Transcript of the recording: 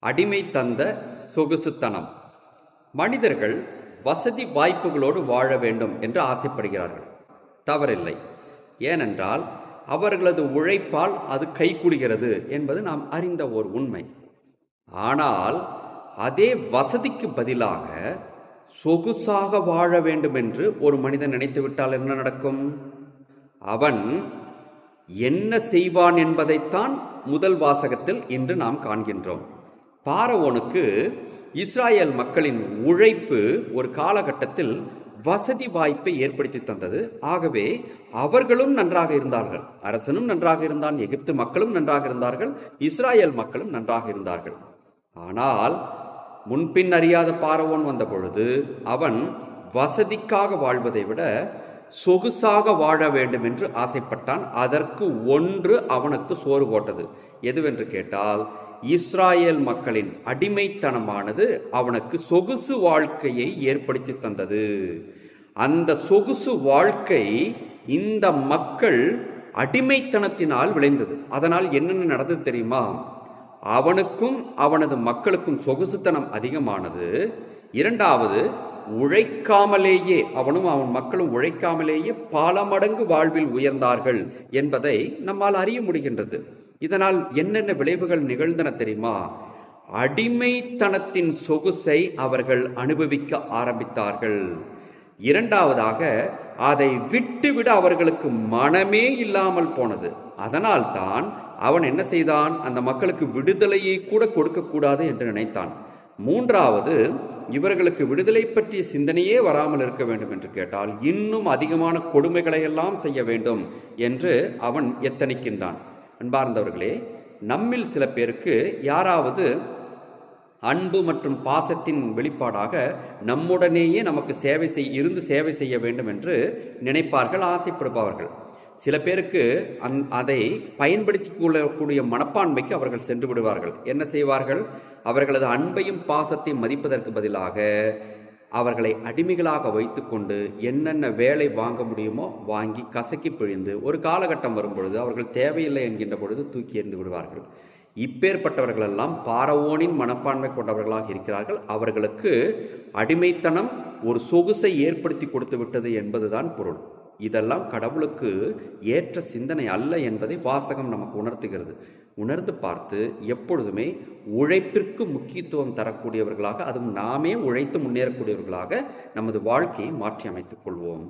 அடிமை தந்த சொகுசுத்தனம். மனிதர்கள் வசதி வாய்ப்புகளோடு வாழ வேண்டும் என்று ஆசைப்படுகிறார்கள். தவறில்லை. ஏனென்றால் அவர்களது உழைப்பால் அது கைகூடுகிறது என்பது நாம் அறிந்த ஓர் உண்மை. ஆனால் அதே வசதிக்கு பதிலாக சொகுசாக வாழ வேண்டும் என்று ஒரு மனிதன் நினைத்துவிட்டால் என்ன நடக்கும்? அவன் என்ன செய்வான் என்பதைத்தான் முதல் வாசகத்தில் இன்று நாம் காண்கின்றோம். பாரவோனுக்கு இஸ்ராயேல் மக்களின் உழைப்பு ஒரு காலகட்டத்தில் வசதி வாய்ப்பை ஏற்படுத்தி தந்தது. ஆகவே அவர்களும் நன்றாக இருந்தார்கள். அரசனும் நன்றாக இருந்தான். எகிப்து மக்களும் நன்றாக இருந்தார்கள். இஸ்ராயேல் மக்களும் நன்றாக இருந்தார்கள். ஆனால் முன்பின் அறியாத பாரவோன் வந்த பொழுது அவன் வசதிக்காக வாழ்வதை விட சொகுசாக வாழ வேண்டும் என்று ஆசைப்பட்டான். அதற்கு ஒன்று அவனுக்கு சோறு போட்டது. எதுவென்று கேட்டால் இஸ்ராயேல் மக்களின் அடிமைத்தனமானது அவனுக்கு சொகுசு வாழ்க்கையை ஏற்படுத்தி தந்தது. அந்த சொகுசு வாழ்க்கை இந்த மக்கள் அடிமைத்தனத்தினால் விளைந்தது. அதனால் என்னென்ன நடந்தது தெரியுமா? அவனுக்கும் அவனது மக்களுக்கும் சொகுசுத்தனம் அதிகமானது. இரண்டாவது உழைக்காமலேயே அவனும் அவன் மக்களும் உழைக்காமலேயே பல மடங்கு வாழ்வில் உயர்ந்தார்கள் என்பதை நம்மால் அறிய முடிகின்றது. இதனால் என்னென்ன விளைவுகள் நிகழ்ந்தன தெரியுமா? அடிமைத்தனத்தின் சொகுசை அவர்கள் அனுபவிக்க ஆரம்பித்தார்கள். இரண்டாவதாக அதை விட்டுவிட அவர்களுக்கு மனமே இல்லாமல் போனது. அதனால்தான் அவன் என்ன செய்தான்? அந்த மக்களுக்கு விடுதலையை கூட கொடுக்கக்கூடாது என்று நினைத்தான். மூன்றாவது இவர்களுக்கு விடுதலை பற்றிய சிந்தனையே வராமல் இருக்க வேண்டும் என்று கேட்டால் இன்னும் அதிகமான கொடுமைகளை எல்லாம் செய்ய வேண்டும் என்று அவன் எத்தனிக்கின்றான். அன்பார்ந்தவர்களே நம்மில் சில பேருக்கு யாராவது அன்பு மற்றும் பாசத்தின் வெளிப்பாடாக நம்முடனேயே நமக்கு சேவை செய் இருந்து சேவை செய்ய வேண்டும் என்று நினைப்பார்கள் ஆசைப்படுபவர்கள். சில பேருக்கு அந் அதை பயன்படுத்தி கொள்ளக்கூடிய மனப்பான்மைக்கு அவர்கள் சென்று விடுவார்கள். என்ன செய்வார்கள்? அவர்களது அன்பையும் பாசத்தையும் மதிப்பதற்கு பதிலாக அவர்களை அடிமைகளாக வைத்துக்கொண்டு என்னென்ன வேலை வாங்க முடியுமோ வாங்கி கசக்கி பிழிந்து ஒரு காலகட்டம் வரும் பொழுது அவர்கள் தேவையில்லை என்கின்ற பொழுது தூக்கி எறிந்து விடுவார்கள். இப்பேற்பட்டவர்களெல்லாம் பாரவோனின் மனப்பான்மை கொண்டவர்களாக இருக்கிறார்கள். அவர்களுக்கு அடிமைத்தனம் ஒரு சொகுசை ஏற்படுத்தி கொடுத்து விட்டது என்பதுதான் பொருள். இதெல்லாம் கடவுளுக்கு ஏற்ற சிந்தனை அல்ல என்பதை வாசகம் நமக்கு உணர்த்துகிறது. உணர்ந்து பார்த்து எப்பொழுதுமே உழைப்பிற்கு முக்கியத்துவம் தரக்கூடியவர்களாக அதுவும் நாமே உழைத்து முன்னேறக்கூடியவர்களாக நமது வாழ்க்கையை மாற்றி அமைத்துக் கொள்வோம்.